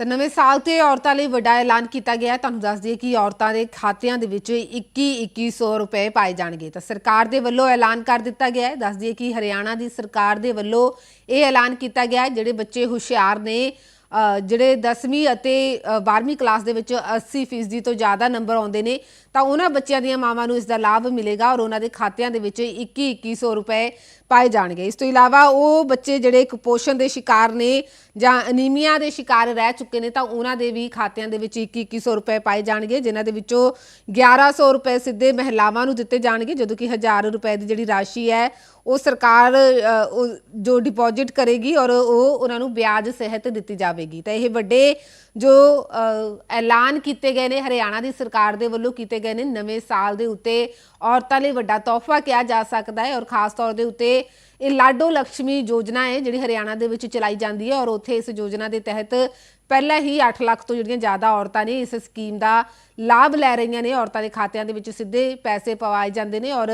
ਤਾਂ ਨਵੇਂ ਸਾਲ ਤੇ ਔਰਤਾਂ ਲਈ ਵੱਡਾ ਐਲਾਨ ਕੀਤਾ ਗਿਆ ਤੁਹਾਨੂੰ ਦੱਸ ਦਈਏ ਕਿ ਔਰਤਾਂ ਦੇ ਖਾਤਿਆਂ ਦੇ ਵਿੱਚ 21 2100 ਰੁਪਏ ਪਾਏ ਜਾਣਗੇ। ਤਾਂ ਸਰਕਾਰ ਦੇ ਵੱਲੋਂ ਐਲਾਨ ਕਰ ਦਿੱਤਾ ਗਿਆ ਹੈ। ਦੱਸ ਦਈਏ ਕਿ ਹਰਿਆਣਾ ਦੀ ਸਰਕਾਰ ਦੇ ਵੱਲੋਂ ਇਹ ਐਲਾਨ ਕੀਤਾ ਗਿਆ ਹੈ ਜਿਹੜੇ ਬੱਚੇ ਹੁਸ਼ਿਆਰ ਨੇ ਜਿਹੜੇ 10ਵੀਂ ਅਤੇ ਅ, 12ਵੀਂ ਕਲਾਸ ਦੇ ਵਿੱਚ 80% ਫੀਸਦੀ ਤੋਂ ਜ਼ਿਆਦਾ ਨੰਬਰ ਆਉਂਦੇ ਨੇ ਤਾਂ ਉਹਨਾਂ ਬੱਚਿਆਂ ਦੀਆਂ ਮਾਵਾਂ ਨੂੰ ਇਸ ਦਾ ਲਾਭ ਮਿਲੇਗਾ ਔਰ ਉਹਨਾਂ ਦੇ ਖਾਤਿਆਂ ਦੇ ਵਿੱਚ 21 2100 ਰੁਪਏ ਪਾਏ ਜਾਣਗੇ। ਇਸ ਤੋਂ ਇਲਾਵਾ ਉਹ ਬੱਚੇ ਜਿਹੜੇ ਕੁਪੋਸ਼ਣ ਦੇ ਸ਼ਿਕਾਰ ਨੇ ਜਾਂ ਅਨੀਮੀਆ ਦੇ ਸ਼ਿਕਾਰ ਰਹਿ ਚੁੱਕੇ ਨੇ, ਤਾਂ ਉਹਨਾਂ ਦੇ ਵੀ ਖਾਤਿਆਂ ਦੇ ਵਿੱਚ 21 2100 ਰੁਪਏ ਪਾਏ ਜਾਣਗੇ, ਜਿਨ੍ਹਾਂ ਦੇ ਵਿੱਚੋਂ 1100 ਰੁਪਏ ਸਿੱਧੇ ਮਹਿਲਾਵਾਂ ਨੂੰ ਦਿੱਤੇ ਜਾਣਗੇ, ਜਦੋਂ ਕਿ 1000 ਰੁਪਏ ਦੀ ਜਿਹੜੀ ਰਾਸ਼ੀ ਹੈ, ਉਹ ਸਰਕਾਰ ਜੋ ਡਿਪੋਜ਼ਿਟ ਕਰੇਗੀ ਔਰ ਉਹ ਉਹਨਾਂ ਨੂੰ ਵਿਆਜ ਸਹਿਤ ਦਿੱਤੀ ਜਾਵੇਗੀ। ਤਾਂ ਇਹ ਵੱਡੇ ਜੋ ਐਲਾਨ ਕੀਤੇ ਗਏ ਨੇ, ਹਰਿਆਣਾ ਦੀ ਸਰਕਾਰ ਦੇ ਵੱਲੋਂ ਕੀਤੇ ਗਏ ਨੇ, ਨਵੇਂ ਸਾਲ ਦੇ ਉੱਤੇ ਔਰਤਾਂ ਲਈ ਵੱਡਾ ਤੋਹਫਾ ਕਿਹਾ ਜਾ ਸਕਦਾ ਹੈ ਔਰ ਖਾਸ ਤੌਰ ਦੇ ਉੱਤੇ ਇਹ ਲਾਡੋ ਲక్ష్ਮੀ ਯੋਜਨਾ ਹੈ ਜਿਹੜੀ ਹਰਿਆਣਾ ਦੇ ਵਿੱਚ ਚਲਾਈ ਜਾਂਦੀ ਹੈ ਔਰ ਉੱਥੇ ਇਸ ਯੋਜਨਾ ਦੇ ਤਹਿਤ ਪਹਿਲਾਂ ਹੀ 8 ਲੱਖ ਤੋਂ ਜਿਹੜੀਆਂ ਜ਼ਿਆਦਾ ਔਰਤਾਂ ਨੇ ਇਸ ਸਕੀਮ ਦਾ ਲਾਭ ਲੈ ਰਹੀਆਂ ਨੇ, ਔਰਤਾਂ ਦੇ ਖਾਤਿਆਂ ਦੇ ਵਿੱਚ ਸਿੱਧੇ ਪੈਸੇ ਪਵਾਏ ਜਾਂਦੇ ਨੇ ਔਰ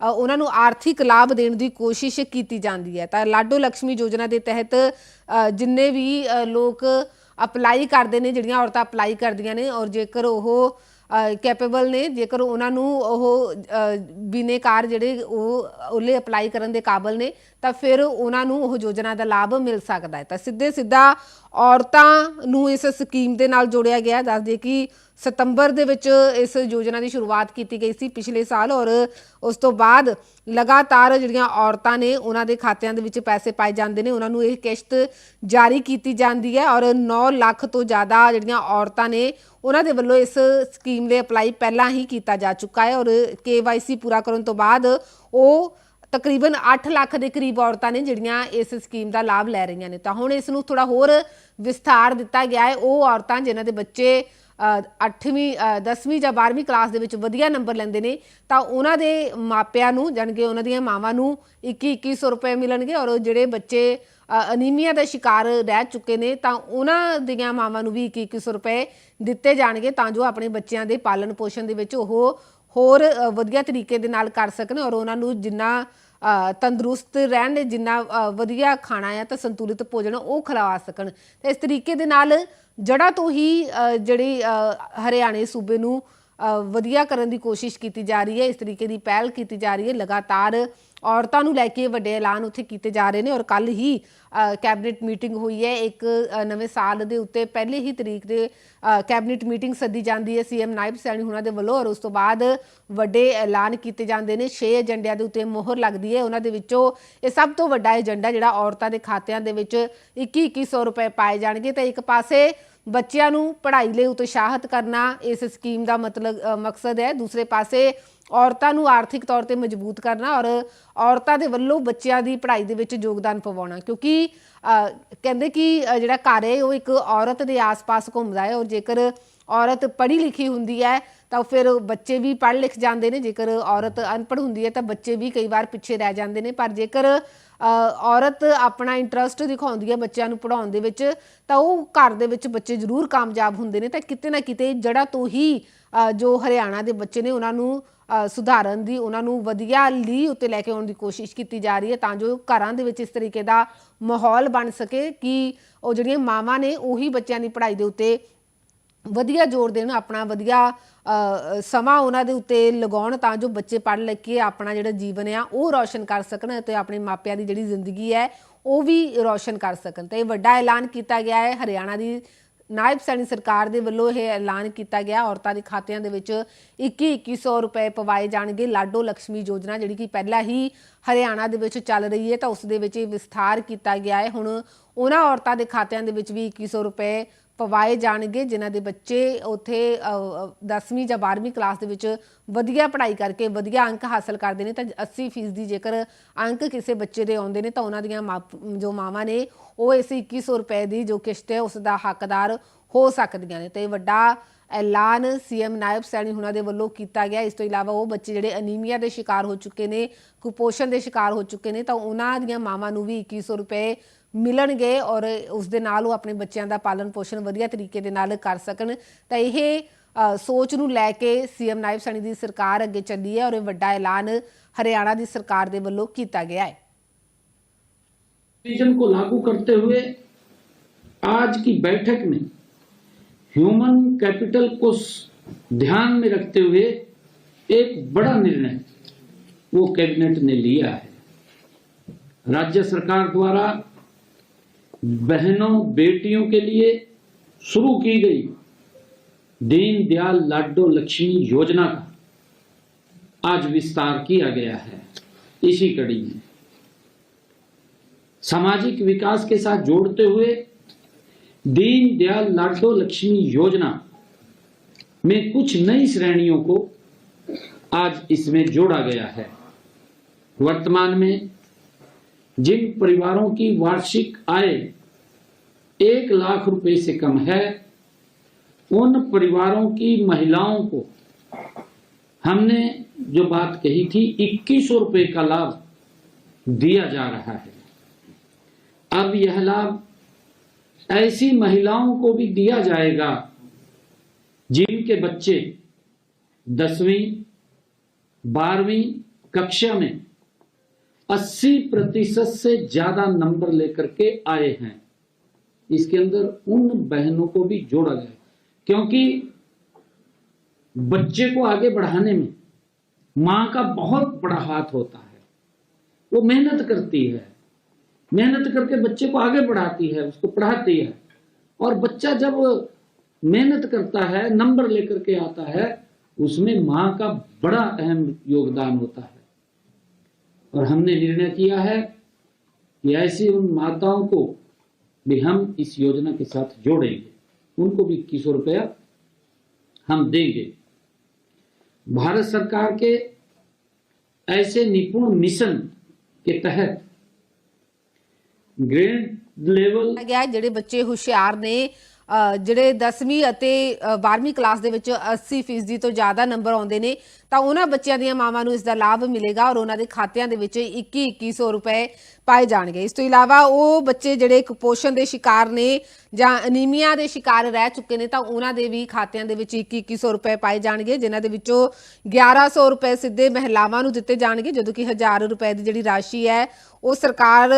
ਉਹਨਾਂ ਨੂੰ ਆਰਥਿਕ ਲਾਭ ਦੇਣ ਦੀ ਕੋਸ਼ਿਸ਼ ਕੀਤੀ ਜਾਂਦੀ ਹੈ। ਤਾਂ ਲਾਡੋ ਲక్ష్ਮੀ ਯੋਜਨਾ ਦੇ ਤਹਿਤ ਜਿੰਨੇ ਵੀ ਲੋਕ ਅਪਲਾਈ ਕਰਦੇ ਨੇ, ਜਿਹੜੀਆਂ ਔਰਤਾਂ ਅਪਲਾਈ ਕਰਦੀਆਂ ਨੇ ਔਰ ਜੇਕਰ ਉਹ ਕੈਪੇਬਲ ਨੇ ਜੇਕਰ ਉਹਨਾਂ ਨੂੰ ਉਹ ਅ, ਬਿਨੇਕਾਰ ਜਿਹੜੇ ਉਹ ਉਹਲੇ ਅਪਲਾਈ ਕਰਨ ਦੇ ਕਾਬਲ ਨੇ ਤਾਂ ਫਿਰ ਉਹਨਾਂ ਨੂੰ ਉਹ ਯੋਜਨਾ ਦਾ ਲਾਭ ਮਿਲ ਸਕਦਾ ਹੈ। ਤਾਂ ਸਿੱਧੇ ਸਿੱਧਾ ਔਰਤਾਂ ਨੂੰ ਇਸ ਸਕੀਮ ਦੇ ਨਾਲ ਜੋੜਿਆ ਗਿਆ ਦੱਸ ਦਈਏ ਕਿ ਸਤੰਬਰ ਦੇ ਵਿੱਚ ਇਸ ਯੋਜਨਾ ਦੀ ਸ਼ੁਰੂਆਤ ਕੀਤੀ ਗਈ ਸੀ ਪਿਛਲੇ ਸਾਲ ਔਰ ਉਸ ਤੋਂ ਬਾਅਦ ਲਗਾਤਾਰ ਜਿਹੜੀਆਂ ਔਰਤਾਂ ਨੇ ਉਹਨਾਂ ਦੇ ਖਾਤਿਆਂ ਦੇ ਵਿੱਚ ਪੈਸੇ ਪਾਏ ਜਾਂਦੇ ਨੇ, ਉਹਨਾਂ ਨੂੰ ਇਹ ਕਿਸ਼ਤ ਜਾਰੀ ਕੀਤੀ ਜਾਂਦੀ ਹੈ ਔਰ 9 ਲੱਖ ਤੋਂ ਜ਼ਿਆਦਾ ਜਿਹੜੀਆਂ ਔਰਤਾਂ ਨੇ ਉਹਨਾਂ ਦੇ ਵੱਲੋਂ ਇਸ ਸਕੀਮ ਲਈ ਅਪਲਾਈ ਪਹਿਲਾਂ ਹੀ ਕੀਤਾ ਜਾ ਚੁੱਕਾ ਹੈ ਔਰ KYC ਪੂਰਾ ਕਰਨ ਤੋਂ ਬਾਅਦ ਉਹ ਤਕਰੀਬਨ 8 ਲੱਖ ਦੇ ਕਰੀਬ ਔਰਤਾਂ ਨੇ ਜਿਹੜੀਆਂ ਇਸ ਸਕੀਮ ਦਾ ਲਾਭ ਲੈ ਰਹੀਆਂ ਨੇ। ਤਾਂ ਹੁਣ ਇਸ ਨੂੰ ਥੋੜਾ ਹੋਰ ਵਿਸਥਾਰ ਦਿੱਤਾ ਗਿਆ ਹੈ। ਉਹ ਔਰਤਾਂ ਜਿਨ੍ਹਾਂ ਦੇ ਬੱਚੇ 8ਵੀਂ 10ਵੀਂ ਜਾਂ 12ਵੀਂ ਕਲਾਸ ਦੇ ਵਿੱਚ ਵਧੀਆ ਨੰਬਰ ਲੈਂਦੇ ਨੇ, ਤਾਂ ਉਹਨਾਂ ਦੇ ਮਾਪਿਆਂ ਨੂੰ ਜਾਣਗੇ ਉਹਨਾਂ ਦੀਆਂ ਮਾਵਾਂ ਨੂੰ 21 2100 ਰੁਪਏ ਮਿਲਣਗੇ ਔਰ ਜਿਹੜੇ ਬੱਚੇ ਅਨੀਮੀਆ ਦਾ ਸ਼ਿਕਾਰ ਰਹਿ ਚੁੱਕੇ ਨੇ, ਤਾਂ ਉਹਨਾਂ ਦੀਆਂ ਮਾਵਾਂ ਨੂੰ ਵੀ 21 2100 ਰੁਪਏ ਦਿੱਤੇ ਜਾਣਗੇ ਤਾਂ ਜੋ ਆਪਣੇ ਬੱਚਿਆਂ ਦੇ ਪਾਲਣ ਪੋਸ਼ਣ ਦੇ ਵਿੱਚ ਉਹ ਹੋਰ ਵਧੀਆ ਤਰੀਕੇ ਦੇ ਨਾਲ ਕਰ ਸਕਣ ਔਰ ਉਹਨਾਂ ਨੂੰ ਜਿੰਨਾ ਅ, ਤੰਦਰੁਸਤ ਰਹਿਣ ਜਿੰਨਾ ਅ, ਵਧੀਆ ਖਾਣਾ ਆ ਤਾਂ ਸੰਤੁਲਿਤ ਭੋਜਨ ਉਹ ਖਿਲਾ ਸਕਣ। ਤੇ ਇਸ ਤਰੀਕੇ ਦੇ ਨਾਲ ਜੜਾ ਤੋਂ ਹੀ ਜਿਹੜੀ ਹਰਿਆਣੇ ਸੂਬੇ ਨੂੰ ਵਧੀਆ ਕਰਨ ਦੀ ਕੋਸ਼ਿਸ਼ ਕੀਤੀ ਜਾ ਰਹੀ ਹੈ, ਇਸ ਤਰੀਕੇ ਦੀ ਪਹਿਲ ਕੀਤੀ ਜਾ ਰਹੀ ਹੈ, ਲਗਾਤਾਰ ਔਰਤਾਂ ਨੂੰ ਲੈ ਕੇ ਵੱਡੇ ਐਲਾਨ ਉੱਥੇ ਕੀਤੇ ਜਾ ਰਹੇ ਨੇ ਔਰ ਕੱਲ ਹੀ ਕੈਬਨਿਟ ਮੀਟਿੰਗ ਹੋਈ ਹੈ, ਇੱਕ ਨਵੇਂ ਸਾਲ ਦੇ ਉੱਤੇ ਪਹਿਲੇ ਹੀ ਤਰੀਕ ਦੇ ਕੈਬਨਿਟ ਮੀਟਿੰਗ ਸੱਦੀ ਜਾਂਦੀ ਹੈ ਸੀਐਮ ਨਾਇਬ ਸੈਣੀ ਹੁਣਾਂ ਦੇ ਵੱਲੋਂ ਔਰ ਉਸ ਤੋਂ ਬਾਅਦ ਵੱਡੇ ਐਲਾਨ ਕੀਤੇ ਜਾਂਦੇ ਨੇ 6 ਏਜੰਡਿਆਂ ਦੇ ਉੱਤੇ ਮੋਹਰ ਲੱਗਦੀ ਹੈ, ਉਹਨਾਂ ਦੇ ਵਿੱਚੋਂ ਇਹ ਸਭ ਤੋਂ ਵੱਡਾ ਏਜੰਡਾ ਜਿਹੜਾ ਔਰਤਾਂ ਦੇ ਖਾਤਿਆਂ ਦੇ ਵਿੱਚ 21 2100 ਰੁਪਏ ਪਾਏ ਜਾਣਗੇ, ਤਾਂ ਇੱਕ ਪਾਸੇ ਬੱਚਿਆਂ ਨੂੰ ਪੜ੍ਹਾਈ ਲਈ ਉਤਸ਼ਾਹਿਤ ਕਰਨਾ ਇਸ ਸਕੀਮ ਦਾ ਮਤਲਬ ਮਕਸਦ ਹੈ। ਦੂਸਰੇ ਪਾਸੇ ਔਰਤਾਂ ਨੂੰ ਆਰਥਿਕ ਤੌਰ ਤੇ ਮਜ਼ਬੂਤ ਕਰਨਾ ਔਰ ਔਰਤਾਂ ਦੇ ਵੱਲੋਂ ਬੱਚਿਆਂ ਦੀ ਪੜ੍ਹਾਈ ਦੇ ਵਿੱਚ ਯੋਗਦਾਨ ਪਵਾਉਣਾ। ਕਿਉਂਕਿ ਕਹਿੰਦੇ ਕਿ ਜਿਹੜਾ ਘਰ ਹੈ, ਉਹ ਇੱਕ ਔਰਤ ਦੇ ਆਸ-ਪਾਸ ਘੁੰਮਦਾ ਹੈ ਔਰ ਜੇਕਰ ਔਰਤ ਪੜ੍ਹੀ ਲਿਖੀ ਹੁੰਦੀ ਹੈ, ਤਾਂ ਫਿਰ ਬੱਚੇ ਵੀ ਪੜ੍ਹ ਲਿਖ ਜਾਂਦੇ ਨੇ। ਜੇਕਰ ਔਰਤ ਅਨਪੜ੍ਹ ਹੁੰਦੀ ਹੈ, ਤਾਂ ਬੱਚੇ ਵੀ ਕਈ ਵਾਰ ਪਿੱਛੇ ਰਹਿ ਜਾਂਦੇ ਨੇ। ਪਰ ਜੇਕਰ ਔਰਤ ਆਪਣਾ ਇੰਟਰਸਟ ਦਿਖਾਉਂਦੀ ਹੈ ਬੱਚਿਆਂ ਨੂੰ ਪੜਾਉਣ ਦੇ ਵਿੱਚ, ਤਾਂ ਉਹ ਘਰ ਦੇ ਵਿੱਚ ਬੱਚੇ ਜ਼ਰੂਰ ਕਾਮਯਾਬ ਹੁੰਦੇ ਨੇ। ਤਾਂ ਕਿਤੇ ਨਾ ਕਿਤੇ ਜੜਾ ਤੋਂ ਹੀ ਜੋ ਹਰਿਆਣਾ ਦੇ ਬੱਚੇ ਨੇ, ਉਹਨਾਂ ਨੂੰ ਸੁਧਾਰਨ ਦੀ, ਉਹਨਾਂ ਨੂੰ ਵਧੀਆ ਲੀ ਉੱਤੇ ਲੈ ਕੇ ਆਉਣ ਦੀ ਕੋਸ਼ਿਸ਼ ਕੀਤੀ ਜਾ ਰਹੀ ਹੈ, ਤਾਂ ਜੋ ਘਰਾਂ ਦੇ ਵਿੱਚ ਇਸ ਤਰੀਕੇ ਦਾ ਮਾਹੌਲ ਬਣ ਸਕੇ ਕਿ ਉਹ ਜਿਹੜੀਆਂ ਮਾਵਾਂ ਨੇ, ਉਹੀ ਬੱਚਿਆਂ ਦੀ ਪੜ੍ਹਾਈ ਦੇ ਉੱਤੇ ਵਧੀਆ ਜ਼ੋਰ ਦੇਣ, ਆਪਣਾ ਵਧੀਆ ਸਮਾਂ ਉਹਨਾਂ ਦੇ ਉੱਤੇ ਲਗਾਉਣ ਤਾਂ ਜੋ ਬੱਚੇ ਪੜ੍ਹ ਲਿਖ ਕੇ ਆਪਣਾ ਜਿਹੜਾ ਜੀਵਨ ਆ, ਉਹ ਰੌਸ਼ਨ ਕਰ ਸਕਣ ਅਤੇ ਆਪਣੇ ਮਾਪਿਆਂ ਦੀ ਜਿਹੜੀ ਜ਼ਿੰਦਗੀ ਹੈ, ਉਹ ਵੀ ਰੌਸ਼ਨ ਕਰ ਸਕਣ। ਤੇ ਇਹ ਵੱਡਾ ਐਲਾਨ ਕੀਤਾ ਗਿਆ ਹੈ, ਹਰਿਆਣਾ ਦੀ ਨਾਇਬ ਸੈਣੀ ਸਰਕਾਰ ਦੇ ਵੱਲੋਂ ਇਹ ਐਲਾਨ ਕੀਤਾ ਗਿਆ। ਔਰਤਾਂ ਦੇ ਖਾਤਿਆਂ ਦੇ ਵਿੱਚ 21 2100 ਰੁਪਏ ਪਵਾਏ ਜਾਣਗੇ ਲਾਡੋ ਲక్ష్ਮੀ ਯੋਜਨਾ, ਜਿਹੜੀ ਕਿ ਪਹਿਲਾਂ ਹੀ ਹਰਿਆਣਾ ਦੇ ਵਿੱਚ ਚੱਲ ਰਹੀ ਹੈ ਤਾਂ ਉਸ ਦੇ ਵਿੱਚ ਇਹ ਵਿਸਥਾਰ ਕੀਤਾ ਗਿਆ ਹੈ। ਹੁਣ ਉਹਨਾਂ ਔਰਤਾਂ ਦੇ ਖਾਤਿਆਂ ਦੇ ਵਿੱਚ ਵੀ 2100 ਰੁਪਏ ਪਵਾਏ ਜਾਣਗੇ, ਜਿਨ੍ਹਾਂ ਦੇ ਬੱਚੇ ਉੱਥੇ 10ਵੀਂ ਜਾਂ 12ਵੀਂ ਕਲਾਸ ਦੇ ਵਿੱਚ ਵਧੀਆ ਪੜ੍ਹਾਈ ਕਰਕੇ ਵਧੀਆ ਅੰਕ ਹਾਸਲ ਕਰਦੇ ਨੇ। ਤਾਂ 80% ਦੀ ਜੇਕਰ ਅੰਕ ਕਿਸੇ ਬੱਚੇ ਦੇ ਆਉਂਦੇ ਨੇ ਤਾਂ ਉਹਨਾਂ ਦੀਆਂ ਮਾਪ- ਜੋ ਮਾਵਾਂ ਨੇ, ਉਹ ਇਸ 2100 ਰੁਪਏ ਦੀ ਜੋ ਕਿਸ਼ਤ ਹੈ, ਉਸ ਦਾ ਹੱਕਦਾਰ ਹੋ ਸਕਦੀਆਂ ਨੇ ਤੇ ਇਹ ਵੱਡਾ ਐਲਾਨ ਸੀਐਮ ਨਾਇਬ ਸੈਣੀ ਹੁਣਾਂ ਦੇ ਵੱਲੋਂ ਕੀਤਾ ਗਿਆ ਇਸ ਤੋਂ ਇਲਾਵਾ ਉਹ ਬੱਚੇ ਜਿਹੜੇ ਅਨੀਮੀਆ ਦੇ ਸ਼ਿਕਾਰ ਹੋ ਚੁੱਕੇ ਨੇ ਕੁਪੋਸ਼ਣ ਦੇ ਸ਼ਿਕਾਰ ਹੋ ਚੁੱਕੇ ਨੇ ਤਾਂ ਉਹਨਾਂ ਦੀਆਂ ਮਾਵਾਂ ਨੂੰ ਵੀ 2100 ਰੁਪਏ ਮਿਲਣਗੇ ਔਰ ਉਸ ਦੇ ਨਾਲ ਉਹ ਆਪਣੇ ਬੱਚਿਆਂ ਦਾ ਪਾਲਣ ਪੋਸ਼ਣ ਵਧੀਆ ਤਰੀਕੇ ਦੇ ਨਾਲ ਕਰ ਸਕਣ ਤਾਂ ਇਹ ਅ, ਸੋਚ ਨੂੰ ਲੈ ਕੇ ਸੀਐਮ ਨਾਇਬ ਸੈਣੀ ਦੀ ਸਰਕਾਰ ਅੱਗੇ ਚੱਲੀ ਹੈ ਔਰ ਇਹ ਵੱਡਾ ਐਲਾਨ ਹਰਿਆਣਾ ਦੀ ਸਰਕਾਰ ਦੇ ਵੱਲੋਂ ਕੀਤਾ ਗਿਆ ਹੈ विजन को लागू करते हुए आज की बैठक में ह्यूमन कैपिटल को ध्यान में रखते हुए एक बड़ा निर्णय वो कैबिनेट ने लिया है। राज्य सरकार द्वारा बहनों, बेटियों के लिए शुरू की गई दीनदयाल लाडो लक्ष्मी योजना का आज विस्तार किया गया है। इसी कड़ी में सामाजिक विकास के साथ जोड़ते हुए दीन दयाल लाडो लक्ष्मी योजना में कुछ नई श्रेणियों को आज इसमें जोड़ा गया है। वर्तमान में जिन परिवारों की वार्षिक आय एक लाख रुपए से कम है, उन परिवारों की महिलाओं को हमने जो बात कही थी, इक्कीस रुपए का लाभ दिया जा रहा है। अब यह लाभ ऐसी महिलाओं को भी दिया जाएगा। जिनके बच्चे दसवीं, बारहवीं कक्षा में 80 प्रतिशत से ज़्यादा नंबर लेकर के आए हैं। इसके अंदर उन बहनों को भी जोड़ा गया क्योंकि बच्चे को आगे बढ़ाने में माँ का बहुत बड़ा हाथ होता है। वो मेहनत करती है। मेहनत करके बच्चे को आगे बढ़ाती है, उसको पढ़ाती है। और बच्चा जब मेहनत करता है, नंबर लेकर के आता है, उसमें माँ का बड़ा अहम योगदान होता है। और हमने निर्णय किया है कि ऐसी उन माताओं को भी हम इस योजना के साथ जोड़ेंगे। उनको भी इक्कीस रुपया हम देंगे। भारत सरकार के ऐसे निपुण मिशन के तहत ਗ੍ਰੇਡ ਲੈਵਲ ਗਿਆ, ਜਿਹੜੇ ਬੱਚੇ ਹੁਸ਼ਿਆਰ ਨੇ ਜਿਹੜੇ 10ਵੀਂ ਅਤੇ 12ਵੀਂ ਕਲਾਸ ਦੇ ਵਿੱਚ 80% ਤੋਂ ਜ਼ਿਆਦਾ ਨੰਬਰ ਆਉਂਦੇ ਨੇ, ਤਾਂ ਉਹਨਾਂ ਬੱਚਿਆਂ ਦੀਆਂ ਮਾਵਾਂ ਨੂੰ ਇਸ ਦਾ ਲਾਭ ਮਿਲੇਗਾ ਔਰ ਉਹਨਾਂ ਦੇ ਖਾਤਿਆਂ ਦੇ ਵਿੱਚ 21 2100 ਰੁਪਏ ਪਾਏ ਜਾਣਗੇ। ਇਸ ਤੋਂ ਇਲਾਵਾ ਉਹ ਬੱਚੇ ਜਿਹੜੇ ਕੁਪੋਸ਼ਣ ਦੇ ਸ਼ਿਕਾਰ ਨੇ ਜਾਂ ਅਨੀਮੀਆ ਦੇ ਸ਼ਿਕਾਰ ਰਹਿ ਚੁੱਕੇ ਨੇ ਤਾਂ ਉਹਨਾਂ ਦੇ ਵੀ ਖਾਤਿਆਂ ਦੇ ਵਿੱਚ 21 2100 ਰੁਪਏ ਪਾਏ ਜਾਣਗੇ ਜਿਨ੍ਹਾਂ ਦੇ ਵਿੱਚੋਂ 1100 ਰੁਪਏ ਸਿੱਧੇ ਮਹਿਲਾਵਾਂ ਨੂੰ ਦਿੱਤੇ ਜਾਣਗੇ ਜਦੋਂ ਕਿ 1000 ਰੁਪਏ ਦੀ ਜਿਹੜੀ ਰਾਸ਼ੀ ਹੈ ਉਹ ਸਰਕਾਰ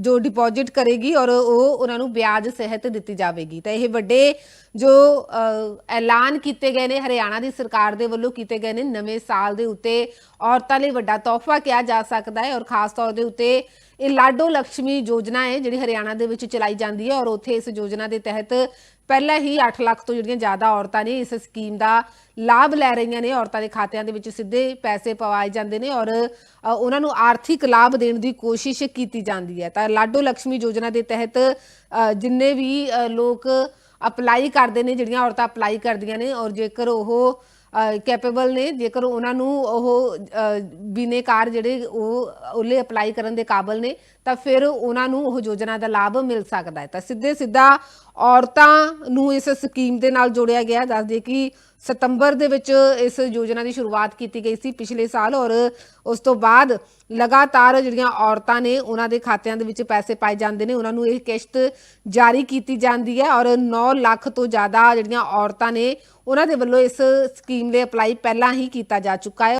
ਜੋ ਡਿਪੋਜ਼ਿਟ ਕਰੇਗੀ ਔਰ ਉਹ ਉਹਨਾਂ ਨੂੰ ਵਿਆਜ ਸਹਿਤ ਦਿੱਤੀ ਜਾਵੇਗੀ। ਤਾਂ ਇਹ ਵੱਡੇ ਜੋ ਅ, ਐਲਾਨ ਕੀਤੇ ਗਏ ਨੇ ਹਰਿਆਣਾ ਦੀ ਸਰਕਾਰ ਦੇ ਵੱਲੋਂ ਕੀਤੇ ਗਏ ਨੇ ਨਵੇਂ ਸਾਲ ਦੇ ਉੱਤੇ ਔਰਤਾਂ ਲਈ ਵੱਡਾ ਤੋਹਫਾ ਕਿਹਾ ਜਾ ਸਕਦਾ ਹੈ ਔਰ ਖਾਸ ਤੌਰ ਦੇ ਉੱਤੇ ਇਹ ਲਾਡੋ ਲక్ష్ਮੀ ਯੋਜਨਾ ਹੈ, ਜਿਹੜੀ ਹਰਿਆਣਾ ਦੇ ਵਿੱਚ ਚਲਾਈ ਜਾਂਦੀ ਹੈ ਔਰ ਉੱਥੇ ਇਸ ਯੋਜਨਾ ਦੇ ਤਹਿਤ ਪਹਿਲਾਂ ਹੀ 8 ਲੱਖ ਤੋਂ ਜਿਹੜੀਆਂ ਜ਼ਿਆਦਾ ਔਰਤਾਂ ਨੇ ਇਸ ਸਕੀਮ ਦਾ ਲਾਭ ਲੈ ਰਹੀਆਂ ਨੇ, ਔਰਤਾਂ ਦੇ ਖਾਤਿਆਂ ਦੇ ਵਿੱਚ ਸਿੱਧੇ ਪੈਸੇ ਪਵਾਏ ਜਾਂਦੇ ਨੇ ਔਰ ਉਹਨਾਂ ਨੂੰ ਆਰਥਿਕ ਲਾਭ ਦੇਣ ਦੀ ਕੋਸ਼ਿਸ਼ ਕੀਤੀ ਜਾਂਦੀ ਹੈ। ਤਾਂ ਲਾਡੋ ਲక్ష్ਮੀ ਯੋਜਨਾ ਦੇ ਤਹਿਤ ਜਿੰਨੇ ਵੀ ਲੋਕ ਅਪਲਾਈ ਕਰਦੇ ਨੇ, ਜਿਹੜੀਆਂ ਔਰਤਾਂ ਅਪਲਾਈ ਕਰਦੀਆਂ ਨੇ ਔਰ ਜੇਕਰ ਉਹ ਕੈਪੇਬਲ ਨੇ। ਜੇਕਰ ਉਹਨਾਂ ਨੂੰ ਉਹ ਅ, ਬਿਨੇਕਾਰ ਜਿਹੜੇ ਉਹ ਉਹਲੇ ਅਪਲਾਈ ਕਰਨ ਦੇ ਕਾਬਲ ਨੇ ਤਾਂ ਫਿਰ ਉਹਨਾਂ ਨੂੰ ਉਹ ਯੋਜਨਾ ਦਾ ਲਾਭ ਮਿਲ ਸਕਦਾ ਹੈ। ਤਾਂ ਸਿੱਧੇ ਸਿੱਧਾ ਔਰਤਾਂ ਨੂੰ ਇਸ ਸਕੀਮ ਦੇ ਨਾਲ ਜੋੜਿਆ ਗਿਆ। ਦੱਸ ਕਿ ਸਤੰਬਰ ਦੇ ਵਿੱਚ ਇਸ ਯੋਜਨਾ ਦੀ ਸ਼ੁਰੂਆਤ ਕੀਤੀ ਗਈ ਸੀ ਪਿਛਲੇ ਸਾਲ ਔਰ ਉਸ ਤੋਂ ਬਾਅਦ ਲਗਾਤਾਰ ਜਿਹੜੀਆਂ ਔਰਤਾਂ ਨੇ ਉਹਨਾਂ ਦੇ ਖਾਤਿਆਂ ਦੇ ਵਿੱਚ ਪੈਸੇ ਪਾਏ ਜਾਂਦੇ ਨੇ, ਉਹਨਾਂ ਨੂੰ ਇਹ ਕਿਸ਼ਤ ਜਾਰੀ ਕੀਤੀ ਜਾਂਦੀ ਹੈ ਔਰ 9 ਲੱਖ ਤੋਂ ਜ਼ਿਆਦਾ ਜਿਹੜੀਆਂ ਔਰਤਾਂ ਨੇ ਉਹਨਾਂ ਦੇ ਵੱਲੋਂ ਇਸ ਸਕੀਮ ਲਈ ਅਪਲਾਈ ਪਹਿਲਾਂ ਹੀ ਕੀਤਾ ਜਾ ਚੁੱਕਾ ਹੈ।